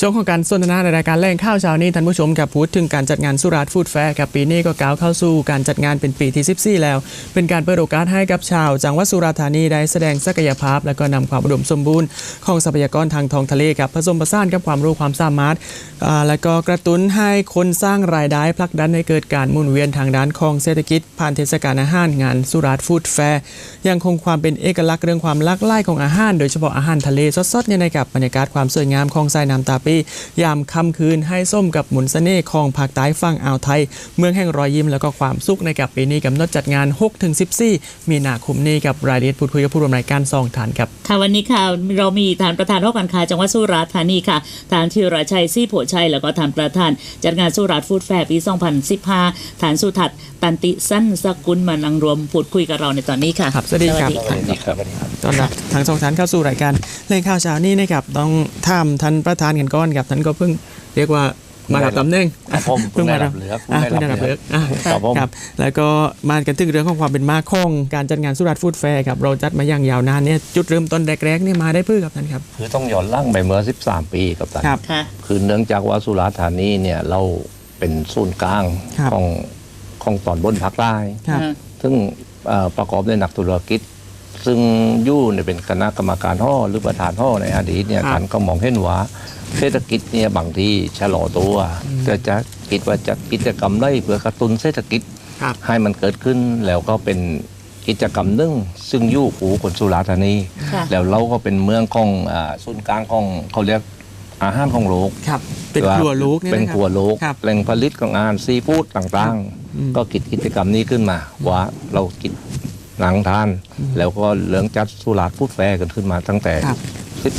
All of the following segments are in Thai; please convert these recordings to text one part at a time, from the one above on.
ช่วงของการสนทนาในรายการแรงข้าวเช้านี้ท่านผู้ชมครับพูดถึงการจัดงานสุราษฎร์ฟู้ดแฟร์ครับปีนี้ก็ก้าวเข้าสู่การจัดงานเป็นปีที่ 14 แล้ว เป็นการเปิดโอกาสให้กับชาวจังหวัดสุราษฎร์ธานีได้แสดงศักยภาพ และก็นำความอุดมสมบูรณ์ของทรัพยากรทางท้องทะเลครับผสมผสานกับความรู้ความสามารถ และก็กระตุ้นให้คนสร้างรายได้ผลักดันให้เกิดการหมุนเวียนทางด้านของเศรษฐกิจ ผ่านเทศกาลอาหารงานสุราษฎร์ฟู้ดแฟร์ยังคงความเป็นเอกลักษณ์เรื่องความหลากหลายของอาหาร โดยเฉพาะอาหารทะเลสดๆเนี่ยนะครับบรรยากาศความสวยงามของทรายน้ำตาปี ยามค่ำคืนให้ส้มกับหมุนเสน่ห์ของภาคใต้ฝั่งอ่าวไทย เมืองแห่งรอยยิ้มแล้วก็ความสุขในกับปีนี้กำหนดจัดงาน 6-14 มีนาคมนี้กับรายละเอียดพูดคุยกับผู้ร่วมรายการสองฐานครับค่ะวันนี้ค่ะเรามีฐานประธานหอการค้าจังหวัดสุราษฎร์ธานีค่ะฐานธีรชัยซี่โผชัยแล้วก็ฐานประธาน จัดงานสุราษฎร์ฟู้ดแฟร์ปี 2015 ฐานสุทัศน์ตันติสั้นสกุลมานังรวมพูดคุยกับเราในตอนนี้ค่ะครับสวัสดีครับค่ะนี่ครับต้อนรับทั้งสองท่านเข้าสู่รายการเล่นข่าวเช้านี้นะครับต้องถามท่านประธานกันก่อนครับท่านก็เพิ่งเรียกว่ามารับตำแหน่งครับผมเพิ่งได้รับเลือกอะเพิ่เพิ่งงได้ได้รัรับบเลืเลืออกกอะครับผมครับแล้วก็มากันถึงเรื่องของความเป็นมาของการจัดงานสุราษฎร์ฟู้ดแฟร์ครับเราจัดมาอย่างยาวนานเนี่ยจุดเริ่มต้นแรกๆเนี่ยมาได้เพื่อกับท่านครับ คือต้องย้อนล่างไปเมื่อ 13 ปีกับตันครับค่ะคือเนื่องจากว่าสุราษฎร์ธานีเนี่ยเราเป็นศูนย์กลางครับของของตอนบนภาคใต้ครับซึ่งเอ่อประกอบด้วยนักธุรกิจ ซึ่งอยู่ในเป็นคณะกรรมการห่อหรือประธานห่อในอดีตเนี่ยครับท่านก็มองเห็นว่าเศรษฐกิจเนี่ยบางทีชะลอตัวแต่จะคิดว่าจะกิจกรรมได้เพื่อกระตุ้นเศรษฐกิจครับให้มันเกิดขึ้นแล้วก็เป็นกิจกรรมหนึ่งซึ่งอยู่หูคนสุราษฎร์ธานีค่ะแล้วเราก็เป็นเมืองของอ่าศูนย์กลางของเขาเรียกอาหารของโลกครับเป็นครัวลูกเนี่ยเป็นนะครัวโลกครับแหล่งผลิตของอาหารซีฟู้ดต่างอืมๆก็คิดกิจกรรมนี้ขึ้นมาว่าเรากิน หนังทาน แล้วก็เรื่องจัดสุราษฎร์ฟู้ดแฟร์กันขึ้นมาตั้งแต่ครับ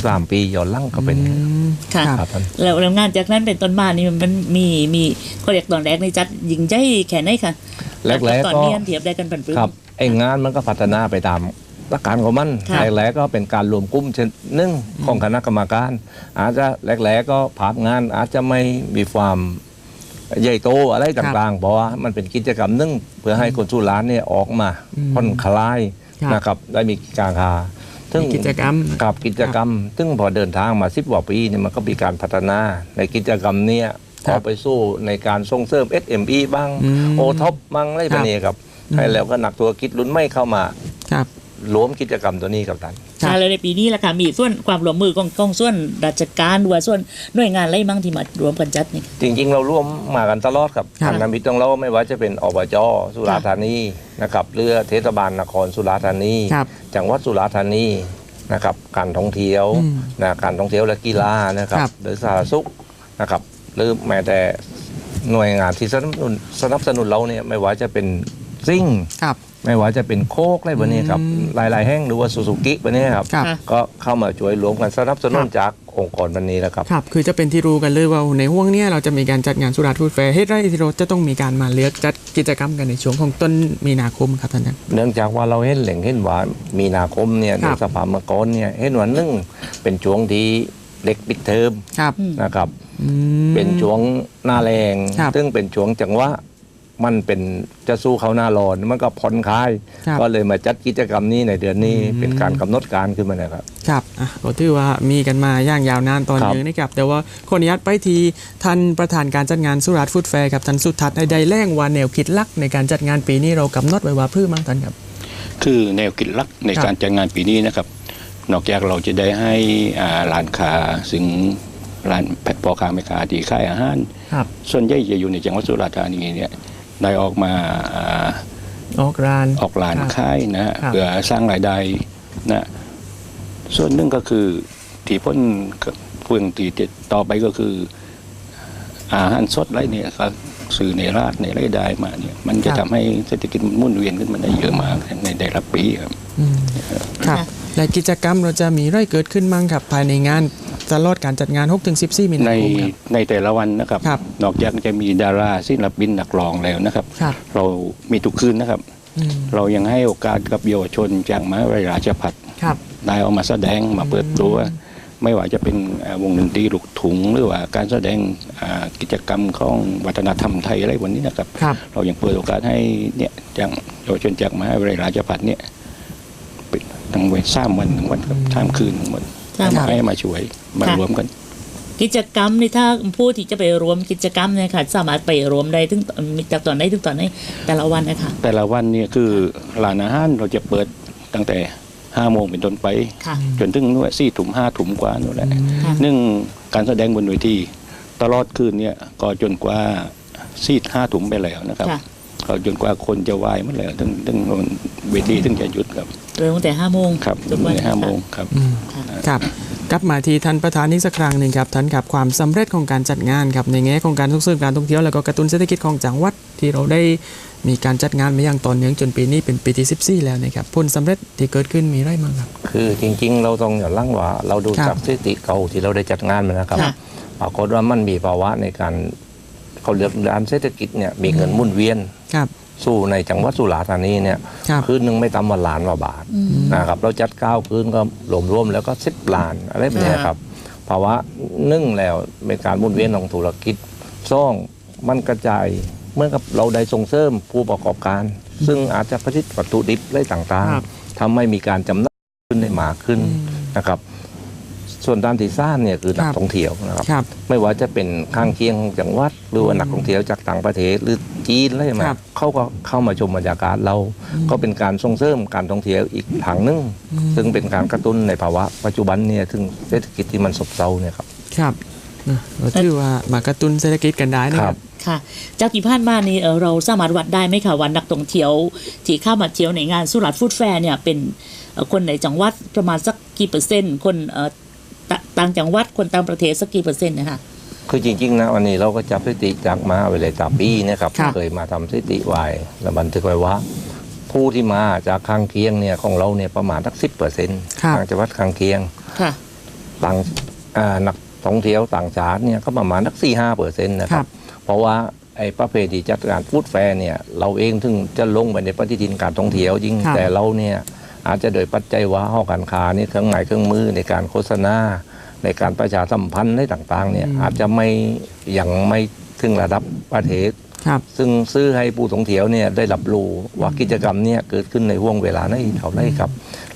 13ปีย้อนหลังก็เป็นอืมค่ะครับครับท่านแล้วแล้วงานจากนั้นเป็นต้นมานี่มันมีมีเขาเรียกตอนแรกในจัดยิงใจแค่ไหนค่ะแรกๆตอนก็นี้อันเทียบได้กันเป็นปึ้งครับไอ้งานมันก็พัฒนาไปตามหลักการของมันครับแรกๆก็เป็นการรวมกลุ่มเช่นหนึ่งของคณะกรรมการ อาจจะแรกๆก็ภาพงานอาจจะไม่มีความ ใหญ่โตอะไรต่างๆเพราะว่ามันเป็นกิจกรรมหนึ่งเพื่อให้คนสุราษฎร์เนี่ยออกมาอืมผ่อนคลายครับนะครับได้มีการคาซึ่งมีกิจกรรมกับกิจกรรม ซึ่งพอเดินทางมาสิบกว่าปีเนี่ยมันก็มีการพัฒนาในกิจกรรมเนี้ยครัพอบไปสู้ในการส่งเสริม SME บ้างอืมโอท็อปบ้างอะไรแบบนี้ครับอืมให้แล้วก็นักธุรกิจรุ่นไม่เข้ามาครับ รวมกิจกรรมตัวนี้กับท่านครับค่ะแล้วในปีนี้ล่ะค่ะมีส่วนความร่วมมือของของส่วนราชการหรือว่าส่วนหน่วยงานอะไรมั่งที่มารวมกันจัดนี่จริง ๆ เราร่วมมากันตลอดครับครับทางน้ำพิษของเราไม่ว่าจะเป็นอบจสุราษฎร์ธานีนะครับเรือเทศบาลนครสุราษฎร์ธานีครับจังหวัดสุราษฎร์ธานีนะครับการท่องเที่ยวอืมนะการท่องเที่ยวและกีฬานะครับครับหรือสาธารณสุขนะครับหรือแม้แต่หน่วยงานที่สนับสนุนสนับสนุนเราเนี่ยไม่ว่าจะเป็นซิ่งครับ ไม่ว่าจะเป็นโคกอะไรแบบนี้ครับอืมหลายๆแห่งหรือว่าซูซูกิแบบนี้ครับ ครับค่ะก็เข้ามาช่วยรวมกันสนับสนุนครับจากองค์กรวันนี้นะครับ ครับ คือจะเป็นที่รู้กันเลยว่าในห่วงเนี้ยเราจะมีการจัดงานสุราษฎร์ฟู้ดแฟร์เหตุไรที่เราจะต้องมีการมาเลือกจัดกิจกรรมกันในช่วงของต้นมีนาคมครับท่านครับเนื่องจากว่าเราเห็นแหล่งเห็นว่ามีนาคมเนี่ยคในรับ สภาเมื่อก่อนเนี่ยเห็นว่าหนึ่งเป็นช่วงที่เด็กปิดเทอมครับอืมนะครับ อืม เป็นช่วงหน้าแรงครับ ซึ่งเป็นช่วงจังหวะ มันเป็นจะสู้เขาหน้าร้อนมันก็ผ่อนคลาย ครับก็เลยมาจัดกิจกรรมนี้ในเดือนนี้อืม เป็นการกำหนดการขึ้นมานะครับ ครับอะก็ถือว่ามีกันมาอย่างยาวนานตอนครับนึงนะครับ แต่ว่าขออนุญาตไปทีท่านประธานการจัดงานสุราษฎร์ฟู้ดแฟร์กับท่านสุทัศน์ในใดแรงว่าแนวคิดหลักในการจัดงานปีนี้เรากำหนดไว้ว่าเพื่อมั้งท่านครับ คือแนวคิดหลักในครับ การจัดงานปีนี้นะครับ นอกจากเราจะได้ให้อ่าร้านค้าซึ่งร้านแพทย์ปอค้าแม่ค้าที่ขายอาหาร ครับ ส่วนใหญ่จะอยู่ในจังหวัดสุราษฎร์ธานีเนี่ย ได้ออกมาอ่าออกร้านออกร้านครับขายนะฮะครับเพื่อสร้างรายได้นะส่วนหนึ่งก็คือที่พ้นเพื่องตีติดต่อไปก็คือ อาหารสดไรเนี่ยครับสื่อในราชในรายได้มาเนี่ยมันจะทำให้เศรษฐกิจมันหมุนเวียนขึ้นมาได้เยอะมากในแต่ละปีครับอืมครับและกิจกรรมเราจะมีไรเกิดขึ้นมั้งครับภายในงาน ตลอดการจัดงาน 6-14 มีนาในคมครับ ในแต่ละวันนะครับ ครับนอกจากจะมีดาราศิลปินนักร้องแล้วนะครับ ครับ เรามีทุกคืนนะครับ อืมเรายังให้โอกาสกับเยาวชนจากมหาวิทยาลัยราชภัฏ ครับ ได้ออกมาแสดงมาเปิดตัว ไม่ว่าจะเป็นเอ่อวงดนตรีลูกถุง หรือว่าการแสดงอ่ากิจกรรมของวัฒนธรรมไทยอะไรวันนี้นะครับ ครับ เรายังเปิดโอกาสให้เนี่ยอย่างเยาวชนจากมหาวิทยาลัยราชภัฏเนี่ยเป็นทั้งวันสามวันทั้งวันครับสามคืนทั้งวันสามวัน ให้มาช่วยมาค่ะรวมกัน กิจกรรมนี่ถ้าผู้ที่จะไปรวมกิจกรรมเนี่ยค่ะ สามารถไปรวมได้ถึงมีจากตอนไหนถึงตอนไหนแต่ละวันนะคะแต่ละวันเนี่ยคือร้านอาหารเราจะเปิดตั้งแต่ห้าโมงเป็นต้นไปค่ะจนถึงนู่นสี่ถุมห้าถุมกว่านู่นแหละค่ะนึ่งการแสดงบนเวทีตลอดคืนเนี่ยก็จนกว่าสี่ห้าถุมไปแล้วนะครับค่ะก็จนกว่าคนจะวายหมดแล้วถึงถึงเวทีถึงจะหยุดครับ เริ่มตั้งแต่ห้าโมงครับทุกวันในห้าโมงครับอืมค่ะครับกลับมาที่ท่านประธานอีกสักครั้งหนึ่งครับท่านครับความสำเร็จของการจัดงานครับในแง่ของการส่งเสริมการท่องเที่ยวแล้วก็กระตุ้นเศรษฐกิจของจังหวัดที่เราได้มีการจัดงานมาอย่างต่อเนื่องจนปีนี้เป็นปีที่14 แล้วนะครับผลสำเร็จที่เกิดขึ้นมีไรบ้างครับ คือจริงๆ เราต้องอย่าลั่งว่าเราดูครับจากสถิติเก่าที่เราได้จัดงานมานะครับค่ะปรากฏว่ามันมีภาวะในการเขาเรียกด้านเศรษฐกิจเนี่ยมีเงินหมุนเวียนครับ สู้ในจังหวัดสุราษฎร์ธานีเนี่ยครับคืนหนึ่งไม่ต่ำกว่าล้านกว่าบาทนะครับเราจัดเก้าคืนก็รวมๆแล้วก็สิบล้านอะไรแบบเนี้ยครับภาวะหนึ่งแล้วเป็นการหมุนเวียนของธุรกิจซ่องมันกระจายเหมื่อนกับเราได้ส่งเสริมผู้ประกอบการ ซึ่งอาจจะผลิตวัตถุดิบอะไรต่างครับๆทำให้มีการจำหน่ายขึ้นได้มากขึ้นนะครับส่วนด้านที่สร้างเนี่ยคือนัคกรับท่องเที่ยวนะครับครับ ไม่ว่าจะเป็นข้างเคียงของจังหวัดหรือว่านักท่องเที่ยวจากต่างประเทศหรือ จีนอะไรมาครับ เขาก็เข้ามาชมบรรยากาศเรา ก็เป็นการส่งเสริมการท่องเที่ยวอีกทางหนึง ซึ่งเป็นการกระตุ้นในภาวะปัจจุบันเนี่ยถึงเศรษฐกิจที่มันซบเซาเนี่ยครับ ครับนะเราถือว่ามากระตุ้นเศรษฐกิจกันได้นะคครัรับ บ ค่ะ จากที่ผ่านมานี่เอ่อเราสามารถวัดได้ไหมคะวันนักท่องเที่ยว ที่เข้ามาเที่ยวในงานสุราษฎร์ฟู้ดแฟร์เนี่ยเป็นเอ่อคนในจังหวัดประมาณสักกี่เปอร์เซ็นต์ คนเอ่อตะต่างจังหวัดคนต่างประเทศสักกี่เปอร์เซ็นต์นะคะ คือจริง ๆ นะวันนี้เราก็จับสถิติจากมหาวิทยาลัยตาปีนะครับครับเคยมาทำสถิติไว้แล้วบันทึกไว้ว่า ผู้ที่มาจากข้างเคียงเนี่ยของเราเนี่ยประมาณสักสิบเปอร์เซ็นต์ครับทางจังหวัดข้างเคียงค่ะ ต่างอ่านักท่องเที่ยวต่างชาติเนี่ยก็ประมาณสักสี่ห้าเปอร์เซ็นต์นะคครัรับ บ เพราะว่าไอ้ประเพณีจัดการฟู้ดแฟร์เนี่ยเราเองถึงจะลงไปในปฏิทินการท่องเที่ยวจริงครับแต่เราเนี่ยอาจจะโดยปัจจัยว่าห้อการค้านี่เครื่องหมายเครื่องมือในการโฆษณา ในการประชาสัมพันธ์ในต่างๆเนี่ยอาจจะไม่ยังไม่ถึงระดับประเทศครับซึ่งซื้อให้ผู้ท่องเที่ยวเนี่ยได้รับรู้ว่ากิจกรรมเนี่ยเกิดขึ้นในห่วงเวลาไหนเท่าไหรครับ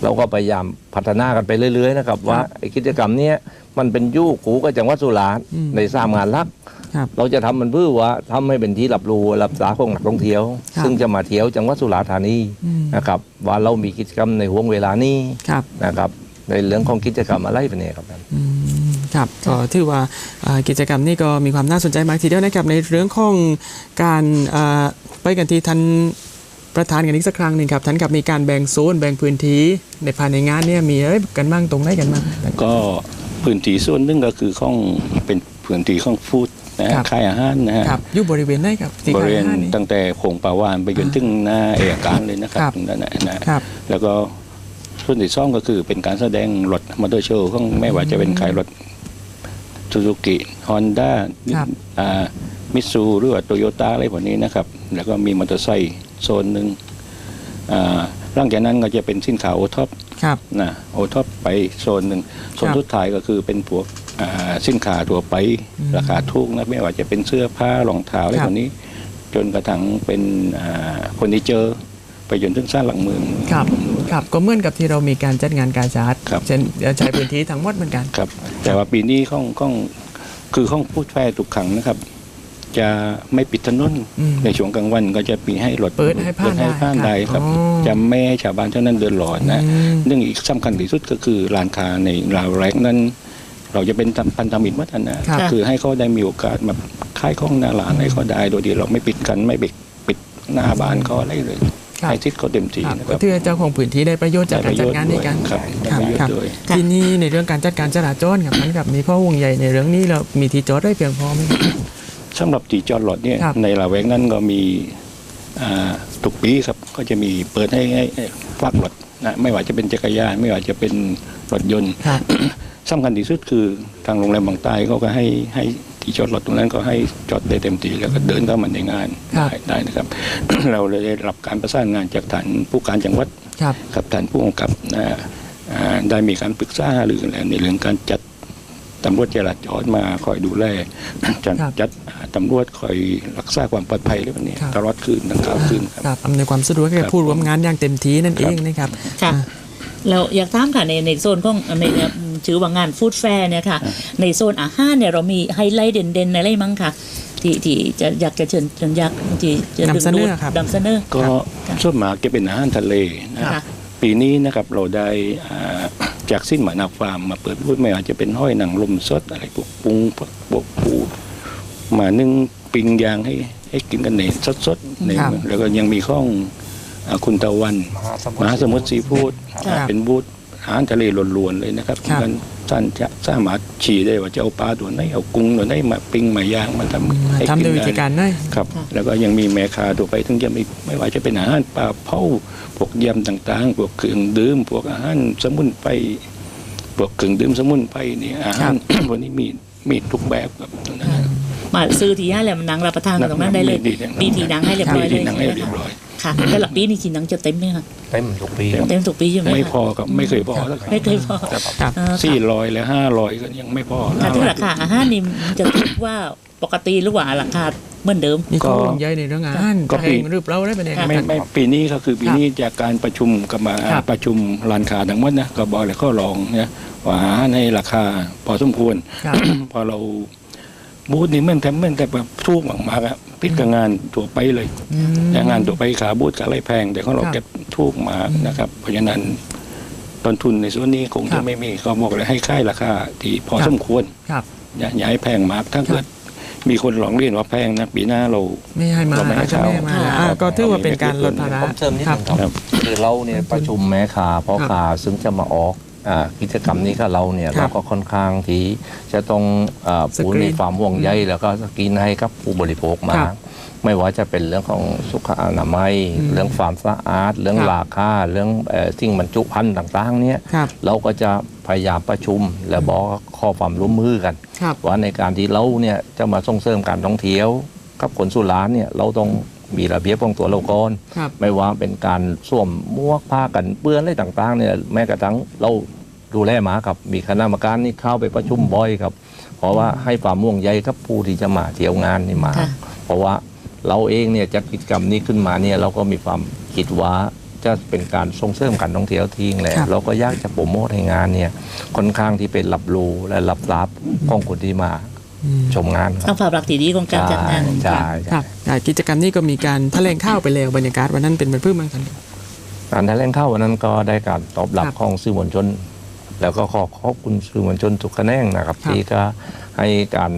เราก็พยายามพัฒนากันไปเรื่อยๆนะครับ ว่าไอ้กิจกรรมเนี้ยมันเป็นยู่กูกับจังหวัดสุราษฎร์อืมในสามงานหลักครับเราจะทำมันเพื่อว่าทำให้เป็นที่รับรู้รับสาของนักท่องเที่ยวครับซึ่งจะมาเที่ยวจังหวัดสุราษฎร์ธานีอืมนะครับว่าเรามีกิจกรรมในห่วงเวลานี้ครับนะครับ ในเรื่องของกิจกรรมอะไรเป็นเนี่ยครับอืมครับก็ถือว่าอ่ากิจกรรมนี้ก็มีความน่าสนใจมากทีเดียวนะครับในเรื่องของการอ่าไปกันที่ท่านประธานกันอีกสักครั้งหนึ่งครับท่านกับมีการแบ่งโซนแบ่งพื้นที่ในภายในงานเนี่ยมีอะไรกันบ้างตรงไหนกันบ้างก็พื้นที่ส่วนหนึงก็คือของเป็นพื้นที่ของฟู้ดนะฮะครับขายอาหารนะฮะครับอยู่บริเวณไหนครับที่บริเวณขายอาหารนี่ตั้งแต่โขงปาวานไปจนถึงหน้าเอกการเลยนะครับครับนั่นนะนะครับแล้วก็ ส่วนที่สองก็คือเป็นการแสดงรถมอเตอร์โชว์ของไม่ว่าจะเป็นขายรถซูซูกิฮอนด้าครับอ่ามิตซูหรือว่าโตโยต้าอะไรพวกนี้นะครับ แล้วก็มีมอเตอร์ไซค์โซนหนึ่งอ่าหลังจากนั้นก็จะเป็นสินค้าโอท็อปครับนะโอท็อปไปโซนหนึ่งโซนครับสุดท้ายก็คือเป็นพวกอ่าสินค้าทั่วไปอืมราคาถูกนะไม่ว่าจะเป็นเสื้อผ้ารองเท้าอะไรครับพวกนี้ จนกระทั่งเป็นอ่าเฟอร์นิเจอร์ ไปจนถึงสร้างหลังเมืองครับครับก็เหมือนกับที่เรามีการจัดงานกาชาร์ดครับเช่นใช้พื้นที่ทั้งหมดเหมือนกันครับ แต่ว่าปีนี้ข้องข้องคือข้องพูดแฟร์ทุกครั้งนะครับ จะไม่ปิดถนนอืมในช่วงกลางวันก็จะปีให้รถเปิดให้ผ่านเปิดให้ผ่านได้ได้ครับอ๋อจะไม่ให้ชาวบ้านเท่านั้นเดินหลอนนะอืมเรื่องอีกสำคัญที่สุดก็คือร้านค้าในราวแรกนั้นเราจะเป็นพันธมิตรวัฒนะครับคือให้เขาได้มีโอกาสมาขายของหน้าร้านให้เขาได้โดยที่เราไม่ปิดกันไม่ปิดปิดหน้าบ้านเขาอะไรเลยครับ ให้ทิศเขาเต็มที่ครับนะคก็รับถือเจ้าของพื้นที่ได้ประโยชน์จากการจัดงานนี้กันครับได้ครับประโยชครับน์ด้วยค่ะทีนี้ในเรื่องการจัดการจราจรครับท่านครับมีข้อห่วงใหญ่ในเรื่องนี้เรามีที่จอดได้เพียงพอไหมครับสำหรับที่จอดรถเนี่ยครับในละแวกนั้นก็มีอ่าทุกปีครับก็จะมีเปิดให้ให้ให้ฝากรถนะไม่ว่าจะเป็นจักรยานไม่ว่าจะเป็นรถยนต์ครับสำคัญที่สุดคือทางโรงแรมบางใต้เขาก็ให้ให้ ที่จอดรถตรงนั้นก็ให้จอดได้เต็มที่แล้วก็เดินเข้ามาในงานครับได้ได้นะครับ เราเลยได้รับการประสานงานจากฐานผู้การจังหวัดครับกับฐานผู้กำกับนะอ่าได้มีการปรึกษาหารือกันแล้วในเรื่องการจัดตำรวจจราจรมาคอยดูแลจัดครับจัดอ่าตำรวจคอยรักษาความปลอดภัยเรื่องนี้ครับตลอดคืนทั้งกลางคืนครับครับอำนวยความสะดวกให้ครักับบผู้ร่วมงานอย่างเต็มที่นั่นเองนะครับค่ะอ่า แล้วอยากถามค่ะในในโซนของในเนี่ยชื่อว่างานฟู้ดแฟร์เนี่ยค่ะ ในโซนอาหารเนี่ยเรามีไฮไลท์เด่นๆอะไรมั้งคะที่ที่จะอยากจะเชิญเชิญอยากที่จะดึงนำเสนดูอดครับนำเสนอก็ครับส่วนมากจะเป็นอาหารทะเลนะค่ะปีนี้นะครับเราได้อ่าจากสิ้นหมานาฟาร์มมาเปิดพูดไม่ว่าจะเป็นห้อยหนังลมสดอะไรพวกปรุงพวกพวกปูมานึ่งปิ้งย่างให้ให้กินกันในสดๆในครับแล้วก็ยังมีข้องอ่า คุณตะวัน มหาสมุทรซีฟู้ดครับเป็นบูธอาหารทะเลล้วนๆเลยนะครับครับมันท่านจะสามารถชี้ได้ว่าจะเอาปลาตัวไหนเอากุ้งตัวไหนมาปิ้งมาย่างมาทำให้ทำกิโดยนวิธีการได้ได้ครับ แล้วก็ยังมีแม่ค้าตัวไปถึงจะมีไม่ว่าจะเป็นอาหารปลาเผาพวกยำต่างๆ พวกเครื่องดื่มพวกอาหารสมุนไพรพวกเครื่องดื่มสมุนไพรนี่อาหารพวกนี้มีมีทุกแบบครับตรงนั้นนะครับมาซื้อที่ย่าแหลมนังรับประทานตรงนั้นได้เลยมีที่มีทีนังให้เรียบร้อยเลที่ย หนังให้เรียบร้อยค่ะแล้วหลักปีนี่ทีนังจะเต็มไหมคะเต็มทุกปีครับเต็มทุกปีใช่ไหมไม่คะพอครับไม่เคยพอสักครั้งไม่เคยพอครับเออสี่ร้อยและห้าร้อยก็ยังไม่พอค่ะที่ราคาอาหารนี่จะคิดว่าปกติหรือว่าราคาเหมือนเดิมนี่ก็ห่วงใยในเรื่องอาหารก็แพปีงหรือเปล่าได้เป็นยังไงไม่ไม่ปีนี้ก็คือปีนี้จากการประชุมกับมาครับประชุมร้านค้าทั้งหมดนะก็บอกเลยข้อรองเนี่ยว่าหาในราคาพอสมควรครับพอเรา บูธนี่มันแต่มันแต่แบบทุกมากๆอะพิษกับงานตัวไปเลยอืมอย่างงานตัวไปขาบูธกับอะไรแพง แต่ของเราครับเก็บทุกมากนะครับ เพราะฉะนั้นต้นทุนในส่วนนี้คงครัจะบไม่มีก็บอกเลยให้ค่ายราคาที่พอครับสมควรครับอย่าอย่าให้แพงมากถ้าเกิดมีคนร้องเรียนว่าแพงนะปีหน้าเราไม่ให้มาเราไม่ให้อาจจะไม่ให้มาเข้าแล้วอะก็ถือว่าเป็นการลดภาระผมเติมนิดครันึบงครับครับคือเราเนี่ยประชุมแม่ค้าพ่อค้าซึ่งจะมาออกอ่า กิจกรรมนี้กับเราเนี่ยครัเราบก็ค่อนข้างที่จะต้องอ่าสกรีนปูในความห่วงใยแล้วก็สกรีนให้กับผู้บริโภคมาครับไม่ว่าจะเป็นเรื่องของสุขอนามัยอืมเรื่องความสะอาด เรื่องครับราคาเรื่องเอ่อสิ่งบรรจุภัณฑ์ต่างๆ เนี่ยครับเราก็จะพยายามประชุม และบอกข้อความร่วมมือกันครับว่าในการที่เราเนี่ยจะมาส่งเสริมการท่องเที่ยว กับคนสุราษฎร์เนี่ยเราต้อง มีระเบียบของตัวเราก่อนครับไม่ว่าเป็นการสวมหมวกผ้ากันเปื้อนอะไรต่างๆเนี่ยแม้กระทั่งเราดูแลหมาครับ มีคณะกรรมการนี่เข้าไปประชุมบ่อยครับ เพราะว่าให้ความม่วงใยกับผู้ที่จะมาเที่ยวงานนี่มาค่ะเพราะว่าเราเองเนี่ยจัดกิจกรรมนี้ขึ้นมาเนี่ยเราก็มีความคิดว่าจะเป็นการส่งเสริมการท่องเที่ยวทิ้งแหละครับเราก็อยากจะโปรโมทให้งานเนี่ยค่อนข้างที่เป็นรับรู้และรับรับของคนที่มาอืม ชมงานคต้รัอบงฝากหลักฐานดีของการจัดงานใช่ครัใช่บอะกิจกรรมนี้ก็มีการแถลงข่าวไปแล้วบรรยากาศวันนั้นเป็นเป็นเพื่อมั้งครับการแถลงข่าววันนั้นก็ได้การตอบรับครับของสื่อมวลชน แล้วก็ขอขอบคุณสื่อมวลชนทุกแขนงนะครับครับที่ก็ให้การ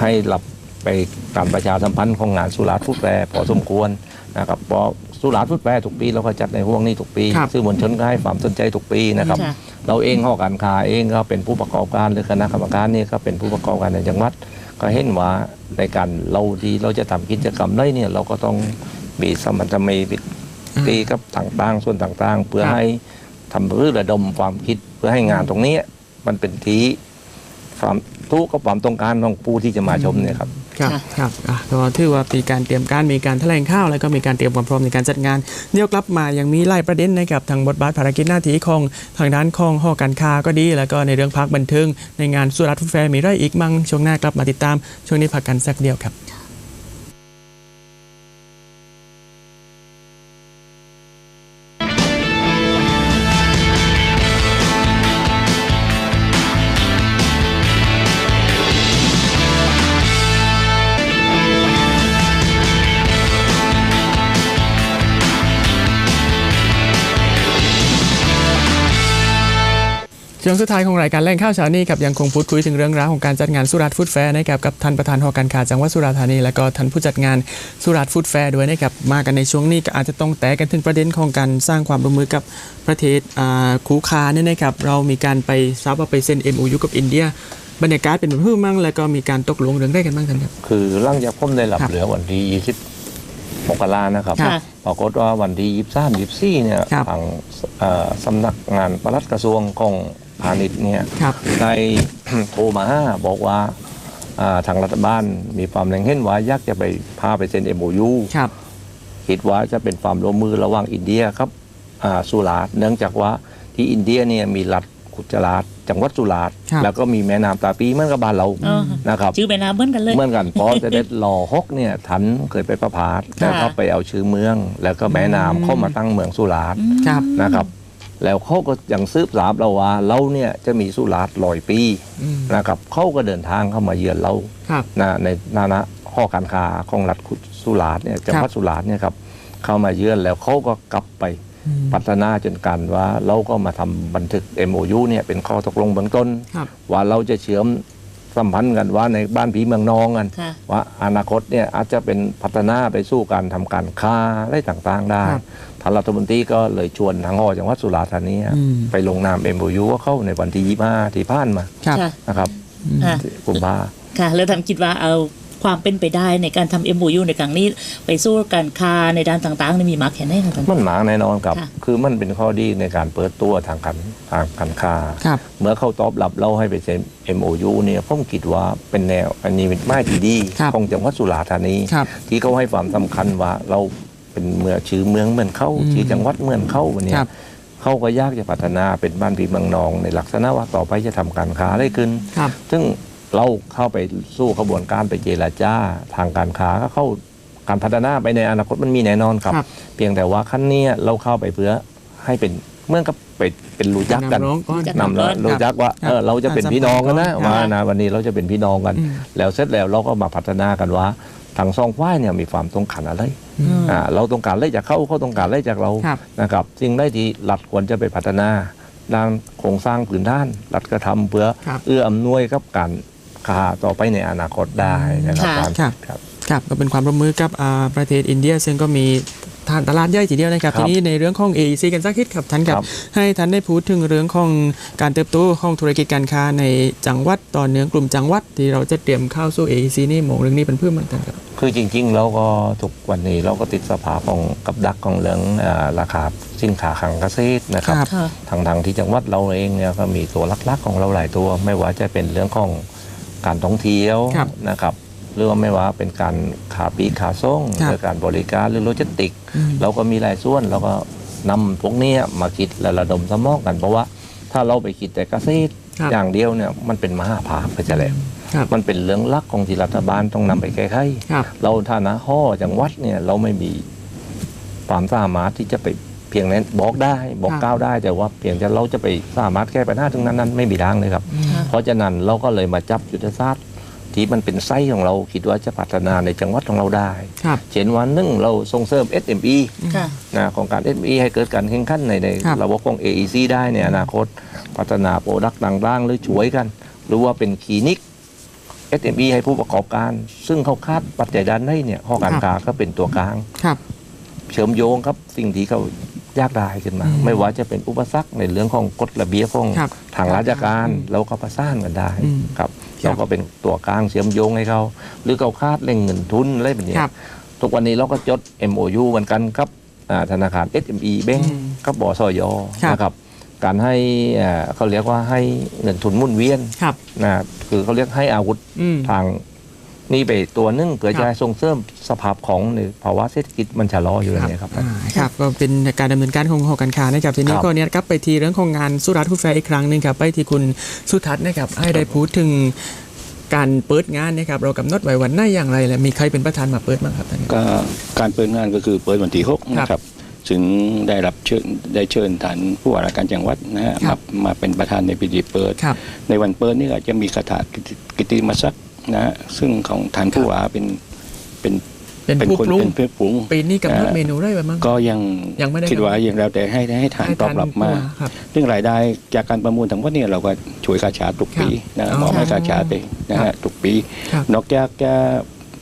ให้รับไปการประชาสัมพันธ์ของงานสุราษฎร์ฟุตแฟร์พอสมควรนะครับเพราะ สุราษฎร์ฟุตแฟร์ทุกปีเราก็จัดในห่วงนี้ทุกปีครับสื่อมวลชนก็ให้ความสนใจทุกปีนะครับค่ะเราเองหอการค้าเองก็เป็นผู้ประกอบการหรือคณะกรรมการนี่ก็เป็นผู้ประกอบการในจังหวัด ก็เห็นว่าในการเราดีเราจะทำกิจกรรมได้เนี่ยเราก็ต้องมีสมัชมีตีกับต่างๆ ส่วนต่างๆ เพื่อครับให้ทำเพื่อระดมความคิดเพื่อให้งานตรงนี้ มันเป็นที่ความทุกข์กับความต้องการของผู้ที่จะมาชมเนี่ยครับ ครับค่ะครับอะก็ถือว่ามีการเตรียมการมีการแถลงข่าวแล้วก็มีการเตรียมความพร้อมในการจัดงานเดี๋ยวกลับมายังมีไล่ประเด็นนะครับทางบทบาทภารกิจหน้าที่ของทางด้านของหอการค้าก็ดี แล้วก็ในเรื่องพักบันเทิงในงานสุรัตน์ฟุตแฟร์มีไรอีกมั่งช่วงหน้ากลับมาติดตามช่วงนี้พักกันสักเดียวครับ ช่วงสุดท้ายของรายการแหล่งข่าวเช้านี้ครับยังคงพูดคุยถึงเรื่องราวของการจัดงานสุราษฎร์ฟู้ดแฟร์นะครับกับท่านประธานหอการค้าจังหวัดสุราษฎร์ธานี และก็ท่านผู้จัดงานสุราษฎร์ฟู้ดแฟร์ด้วยนะครับมากันในช่วงนี้ก็อาจจะต้องแตะกันถึงประเด็นของการสร้างความร่วมมือกับประเทศอ่าคูค้าเนี่ยนะครับเรามีการไปทราบว่าไปเซ็น MOU กับอินเดียบรรยากาศเป็นแบบพื้มั่งแล้วก็มีการตกลงเรื่องได้กันบ้างท่านครับคือหลังจากผมได้รับครับเหลือวันที่ 20มกรานะครับครับปรากฏว่าวันที่ 23 24เนี่ยครับทางเอ่อสำนักงานปลัดกระทรวงของ พาณิชย์เนี่ยครับ ได้โทรมาบอกว่าอ่าทางรัฐบาลมีความแรงเห็นว่าอยากจะไปพาไปเซ็น MOU ครับคิดว่าจะเป็นความร่วมมือระหว่างอินเดียครับอ่าสุราษฎร์เนื่องจากว่าที่อินเดียเนี่ยมีรัฐกุจราตจังหวัดสุราษฎร์ครับแล้วก็มีแม่น้ำตาปีเหมือนกับบ้านเราอ๋อนะครับชื่อแม่น้ำเหมือนกันเลยเหมือนกันเพราะเสด็จหล่อฮกเนี่ยทันเคยไปประพาสแล้วก็ไปเอาชื่อเมือง แล้วก็แม่น้ำเข้ามาตั้งเมืองสุราษฎร์ครับนะครับ แล้วเขาก็ยังซืบสามเราว่าเราเนี่ยจะมีสุราษฎร์ลอยปีอืมนะครับเขาก็เดินทางเข้ามาเยือนเราครับนะในฐานะข้อการค้าของรัฐสุราษฎร์เนี่ยจังหวัดสุราษฎร์เนี่ยครับเข้ามาเยือนแล้วเขาก็กลับไปอืมพัฒนาจนกันว่าเราก็มาทำบันทึก MOU เนี่ยเป็นข้อตกลงเบื้องต้นครับว่าเราจะเชื่อม สัมพันธ์กันว่าในบ้านผีเมืองนองกันค่ะว่าอนาคตเนี่ยอาจจะเป็นพัฒนาไปสู่การทำการค้าอะไรต่างๆได้ครับท่านรัฐมนตรีก็เลยชวนทางหอจังหวัดสุราษฎร์ธานีอืมไปลงนาม MOU ว่าเข้าในวันที่25ที่ผ่านมาครับค่ะนะครับค่ะกุมภาค่ะแล้วทำคิดว่าเอา ความเป็นไปได้ในการทำ MOU ในครั้งนี้ ไปสู้การค้าในด้านต่างๆนี่มีมากแค่ไหนคะท่าน มันหมางแน่นอนครับ ค่ะ คือมันเป็นข้อดีในการเปิดตัวทางการทางการค้า ครับ เมื่อเขาตอบรับเราให้ไปเซ็น MOU เนี่ยผมคิดว่าเป็นแนวอันนี้เป็นไม้ที่ดีครับของจังหวัดสุราษฎร์ธานี ครับที่เขาให้ความสำคัญว่าเราเป็นเมืองชื่อเมืองเหมือนเขาอืมชื่อจังหวัดเหมือนเขาวันเนี้คยรับ เขาก็ยากจะพัฒนาเป็นบ้านผีเมืองนองในลักษณะว่าต่อไปจะทำการค้าได้ขึ้น ครับ ซึ่ง เราเข้าไปสู้ขบวนการไปเจรจาทางการค้าก็เข้าการพัฒนาไปในอนาคตมันมีแน่นอนครับครับเพียงแต่ว่าขั้นเนี้ยเราเข้าไปเพื่อให้เป็นเหมื่อนกับไปเป็นรู้จักกันนำร้องก้อนนำแล้วรู้จักว่าครับเออเราจะเป็นพี่น้องกันนะครับว่านะวันนี้เราจะเป็นพี่น้องกันอืมแล้วเสร็จแล้วเราก็มาพัฒนากันว่าทางซองฝ้ายเนี่ยมีความต้องการอะไรอืมอ่าเราต้องการอะไรจากเขาเขาต้องการอะไรจากเราครับนะครับสิ่งใดที่รัฐควรจะไปพัฒนาด้านโครงสร้างพื้นฐานรัฐก็ทำเพื่อครับเอื้ออำนวยกับการ ค้าต่อไปในอนาคตได้นะครับค่ะครับครับครับก็เป็นความร่วมมือกับอ่าประเทศอินเดีย ซึ่งก็มีทานตลาดย่อยทีเดียวนะครับครับทีนี้ในเรื่องของ AEC กันสักนิดครับท่านครัครับบให้ท่านได้พูดถึงเรื่องของการเติบโตของธุรกิจการค้าในจังหวัดต่อเนื่องกลุ่มจังหวัดที่เราจะเตรียมเข้าสู่ AEC นี่มองเรื่องนี้เป็นเพื่อมันกันครับ คือจริงๆเราก็ทุกวันนี้เราก็ติดสภาพของกับดักของเรื่องอาราคาสินค้าขังเกษตรนะครับครับค่ะทางทางที่จังหวัดเราเองเนี่ยก็มีตัวลักๆของเราหลายตัว ไม่ว่าจะเป็นเรื่องของ การท่องเที่ยวครับนะครับหรือว่าไม่ว่าเป็นการขาปีกขาส่งครับหรือการบริการหรือโลจิสติกอืม เราก็มีหลายส่วนเราก็นำพวกเนี้ยมาคิดและระดมสมองกัน เพราะว่าถ้าเราไปคิดแต่เกษตรครับอย่างเดียวเนี่ยมันเป็นมหาภาคไปจะแล้วครับมันเป็นเรื่องลักของที่รัฐบาลต้องนำไปแก้ไข ครับ เราฐานะห่อจังหวัดเนี่ยเราไม่มีความสามารถที่จะไปเพียงนั้นบอกได้บอกครับ ก้าวได้แต่ว่าเพียงจะเราจะไปสามารถแก้ปัญหาตรงนั้นนั้นไม่มีทางเลยครับค่ะ เพราะฉะนั้นเราก็เลยมาจับยุทธศาสตร์ที่มันเป็นไส้ของเราคิดว่าจะพัฒนาในจังหวัดของเราได้ครับเช่นว่าหนึ่งเราส่งเสริม SME ค่ะนะของการ SME ให้เกิดการแข่งขันในในครับระบบของ AEC ได้ในอนาคตพัฒนาโปรดักต์ต่างๆหรือช่วยกัน หรือว่าเป็นคลินิก SME ให้ผู้ประกอบการ ซึ่งเขาคาดปัจจัยด้านได้เนี่ยห้อการค้าก็เป็นตัวกลางครับเชื่อมโยงครับสิ่งที่เขา ยากได้ขึ้นมาอืมไม่ว่าจะเป็นอุปสรรคในเรื่องของกฎระเบียบของครับทางราชการอืมเราก็ประสานกันได้อืมครับครับเราก็เป็นตัวกลางเชื่อมโยงให้เขาหรือเขาคาดเร่งเงินทุนอะไรแบบเนี้ยครับทุกวันนี้เราก็จด MOU เหมือนกันครับอ่าธนาคาร SME เบ้งอืมกับบสยครับนะครับการให้อ่าเขาเรียกว่าให้เงินทุนหมุนเวียนครับนะคือเขาเรียกให้อาวุธอืมทาง นี่ไปตัวหนึงเพื่อครับจะส่งเสริมสภาพของในภาวะเศรษฐกิจมันชะลออยู่อย่างนี้ยครับอ่าครับก็เป็นการดำเนินการของหอการค้านะครับทีนี้ครับก็เนี่ยครับไปทีเรื่องของงานสุราษฎร์ฟูดแฟร์อีกครั้งหนึ่งครับไปที่คุณสุทัศน์นะครับให้ได้พูดถึงการเปิดงานนะครับเรากำหนดไว้วันไหนอย่างไรและมีใครเป็นประธานมาเปิดบ้างครับท่านครับก็การเปิดงานก็คือเปิดวันที่หกครับนะครับถึงได้รับเชิญได้เชิญฐานผู้ว่าราชการจังหวัดนะฮะครัมาบมาเป็นประธานในพิธีเปิดครับในวันเปิดนี่ก็จะมีคาถากิติกิติมศักดิ์ นะฮะซึ่งของฐานผู้ว่าเป็นเป็นเป็นผู้คนปรุงเป็นผู้ปรุงปีนี้กำหนดอ่าเมนูได้ไหมบ้างก็ยังยังไม่ได้คิดว่ายังแล้วแต่ให้ให้ฐานให้ตอบรับมาผู้ว่ครับเรื่องรายได้จากการประมูลทั้งหมดเนี่ยเราก็ช่วยกาชาทุกปีนะอ๋อมอบให้กาชาไปนะครัฮะบทุกปีครับนอกจากจะ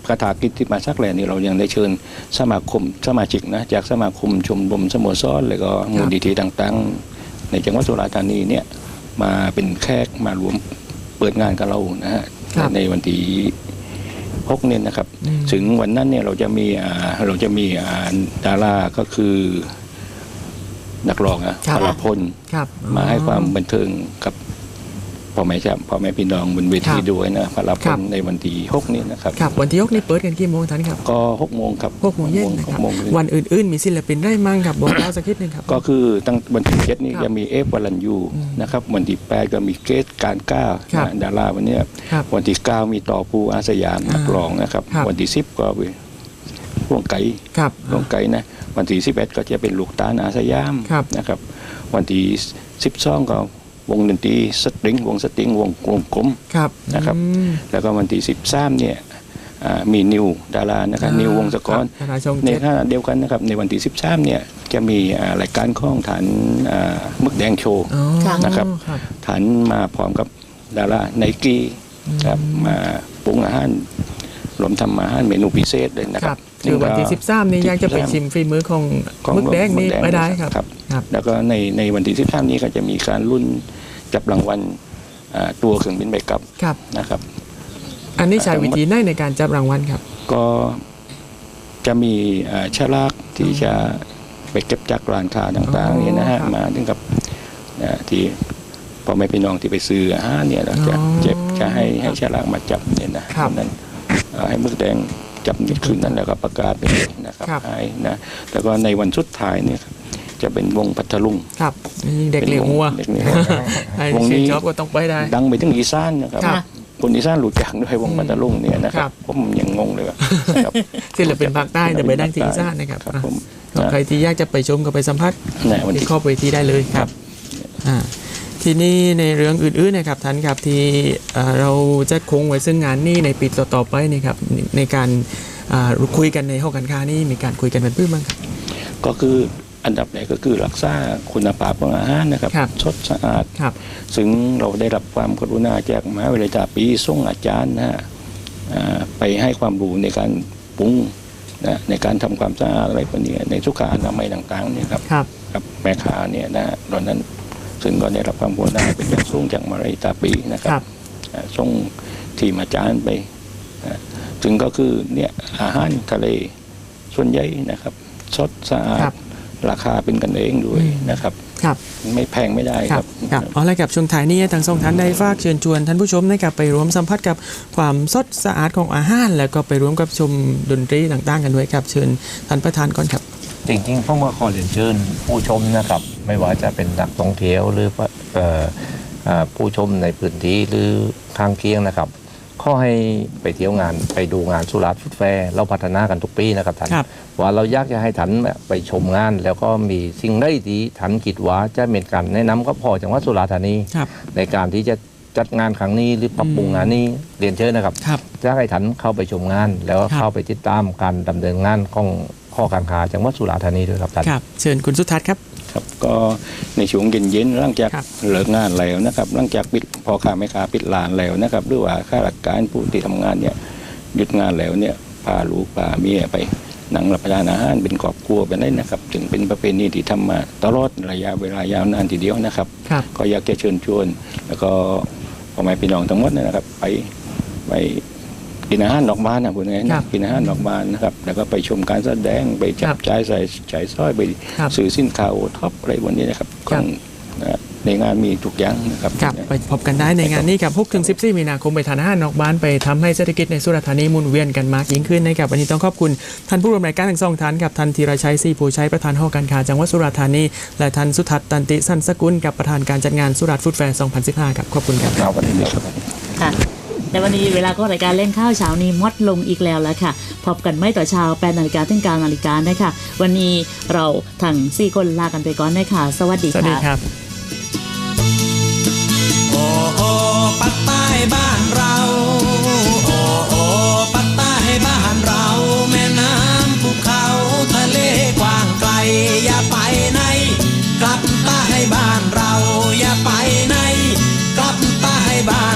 คาถากิตติมาสักแหล่นี่เรายังได้เชิญสมาคมสมาชิกนะจากสมาคมชมรมสโมสรแล้วก็มูลนิธิต่างๆ ในจังหวัดสุราษฎร์ธานีเนี่ยมาเป็นแขกมารวมเปิดงานกับเรานะฮะครับ ในวันที่หกเนี่ยนะครับอืมถึงวันนั้นเนี่ยเราจะมีอ่าเราจะมีอ่าดาราก็คือนักร้องอะครัพบลพลครับมาให้ความบันเทิงกับ พ่อแม่ชาวพ่อแม่พี่น้องบนเวครัทีบด้วยนะพลพครัลบในวันที่หกนี้นะครับ ครับ วันที่ยกนี้เปิดกันกี่โมงท่านครับก็หกโมงครับหกโมงเย็นนะหครักบโมงเย็นวันอื่นๆ มีศิลปินได้มั่งครับบอกเราสักนิดหนึงครับ ก็คือตั้งวันที่เจ็ดนี่ครับจะมีเอฟวลันยูอืมนะครับวันที่แปดก็มีเกสการก้าวครับนะดาราวันเนี้ยครับวันที่เก้ามีต่อปูอาสยามอ่านักร้องนะครับ ครับ วันที่สิบก็เป็นห่วงไก่ ครับห่วงไก่นะวันที่11ก็จะเป็นลูกตาลอาสยามครับนะครับ วันที่12ก็ วงดนตรีสตริงวงสตริงวงวงกลมครับนะครับอืมแล้วก็วันที่13เนี่ยอ่ามีนิวดารานะครับอ่านินิววงศกรครับดาราช่องในเจ็ดขณะเดียวกันนะครับในวันที่13เนี่ยจะมีอ่ารายการข้องฐานอ่ามึกแดงโชว์อ๋อค่ะนะครับครับฐานมาพร้อมกับดาราไนกี้ครับมาปรุงอาหารรวมทำอาหารเมนูพิเศษเลยนะคครัรับบคือวันที่ 13 นี่อยากจะไป13ชิมฝีมือของของมึกแดงนี่มึกแดงไปได้ครับครับครับ แล้วก็ในในวันที่ 13 นี้ก็จะมีการรุ่น จับรางวัลอ่าตัวเครื่องบินไปกลับครับนะครับ อันนี้ใช้วิธีไหนในการจับรางวัลครับ ก็จะมีอ่าฉลากที่จะไปเก็บจากร้านค้าต่างๆเนี่ยนะฮะครับมาถึงกับอ่าที่พ่อแม่พี่น้องที่ไปซื้ออาหารเนี่ยเราจะอ๋อเจ็บจะให้ให้ฉลากมาจับเนี่ยนะครับนั้นอ่าให้มึกแดงจับในคืนนั้นแล้วก็ประกาศไปเลยนะครับครับให้นะแล้วก็ในวันสุดท้ายเนี่ยครับ จะเป็นวงพัทลุงครับนี่เด็กเลี้ยงวัวเด็กเลี้ยงวัวไอ้วงนี้ชื่นชอบก็ต้องไปได้ ดังไปถึงอีสานนะครับครับคนอีสานรู้จักด้วยวงพัทลุงเนี่ยนะคครัรับบผมยังงงเลยว่าครับศิลปินภาคใต้จะไปดังที่อีสานนะครับครับอะผมก็ใครที่อยากจะไปชมก็ไปสัมผัสในวันที่ที่ครอบเวทีได้เลยครับอ่าทีนี้ในเรื่องอื่นๆนะครับท่านครับที่เอ่อเราจะคงไว้ซึ่งงานนี้ในปีต่อๆไปนี่ครับในในการอ่าคุยกันในห้องการค้านี่มีการคุยกันเป็นเพื่อนบ้างครับก็คือ อันดับแรกก็คือรักษาคุณภาพของอาหารนะครับครับสดสะอาด ครับ ซึ่งเราได้รับความกรุณาจากมหาวิทยาลัยตาปีส่งอาจารย์นะฮะอ่าไปให้ความรู้ในการปรุงนะในการทำความสะอาดอะไรพวกนี้ในสุขอนามัยต่างๆเนี่ยครับ ครับ กับแม่ค้าเนี่ยนะฮะตอนนั้นซึ่งก็ได้รับความกรุณาเป็นอย่างสูงจากมหาวิทยาลัยตาปีนะคครัรับบอ่าส่งทีมอาจารย์ไปนะซึ่งก็คือเนี่ยอาหารทะเลส่วนใหญ่นะครับ สดสะอาดครับ ราคาเป็นกันเองด้วยอืมนะครับครับไม่แพงไม่ได้คครัรับบครับเอาละครับช่วงท้ายนี้ทางสองท่านได้ฝากเชิญชวนท่านผู้ชมนะครับไปร่วมสัมผัสกับความสดสะอาดของอาหาร แล้วก็ไปร่วมกับชมดนตรีต่างๆ กันด้วยครับเชิญท่านประธานก่อนครับ จริงๆผมก็ขอเรียนเชิญผู้ชมนะครับ ไม่ว่าจะเป็นนักท่องเที่ยวหรือว่าเอ่ออ่าผู้ชมในพื้นที่หรือข้างเคียงนะครับ ขอให้ไปเที่ยวงานไปดูงานสุราษฎร์ฟุตแฟร์เราพัฒนากันทุกปีนะครับท่านครับว่าเราอยากจะให้ท่านไปชมงาน แล้วก็มีสิ่งใดที่ท่านคิดว่าจะเป็นการแนะนำก็พอจังหวัดสุราษฎร์ธานี ครับในการที่จะจัดงานครั้งนี้หรือปรับปรุงงานนี้เรียนเชิญนะครับครับ จะให้ท่านเข้าไปชมงาน แล้วก็ครับเข้าไปติดตามการดำเนินงานของข้อการค้าจังหวัดสุราษฎร์ธานีด้วยครับท่าน ครับ เชิญคุณสุทัศน์ครับ ครับ ก็ในช่วงเย็นๆหลังจากครับเลิกงานแล้วนะครับหลังจากปิดพอค้าไม่ค้าปิดร้านแล้วนะครับ หรือว่าข้าราชการผู้ที่ทำงานเนี่ยหยุดงานแล้วเนี่ยพาลูกพาเมียไปนั่งรับประทานอาหารเป็นครอบครัวไปได้นะครับ ถึงเป็นประเพณีที่ทำมาตลอดระยะเวลายาวนานทีเดียวนะครับครับ ก็อยากจะเชิญชวน แล้วก็พ่อแม่พี่น้องทั้งหมดนะครับ ไปไป กินอาหารนอกบ้านนะพูดง่ายๆครันะบกินอาหารนอกบ้านนะครับ แล้วก็ไปชมการแสดงไปจัครับบจ่ายใส่ใส่สร้อยไปครับซื้อสินค้าโอท็อปอะไรวันนี้นะครับครับของนะในงานมีทุกอย่างนะครับ ครับไปพบกันได้ในงานนี้ครับ6ถึง14 มีนาคมไปทานอาหารนอกบ้านไปทำให้เศรษฐกิจในสุราษฎร์ธานีหมุนเวียนกันมากยิ่งขึ้นนะครับวันนี้ต้องขอบคุณท่านผู้ร่วมรายการทั้งสองท่านกับท่านธีรชัยศรีโพชัยประธานหอการค้าจังหวัดสุราษฎร์ธานี และท่านสุทัศน์ตันติสันสกุลกับประธานการจัดงานสุราษฎร์ฟู้ดแฟร์ 2015 ครับขอบคุณครับ เอาวันนี้ครับ ค่ะ ในวันนี้เวลาก็รายการเล่นข้าวเช้านี้มดลงอีกแล้วแล้วค่ะ พบกันไม่ต่อเช้า8นาฬิกาถึง9นาฬิกานะคะ วันนี้เราทั้ง4คนลากันไปก่อนนะคะสวัสดีสวัสดีค่ะครับโอ้โอ้ปักใต้บ้านเราโอ้โอ้ปักใต้บ้านเรา แม่น้ำภูเขาทะเลกว้างไกลอย่าไปไหนกลับใต้บ้านเราอย่าไปไหนกลับใต้บ้าน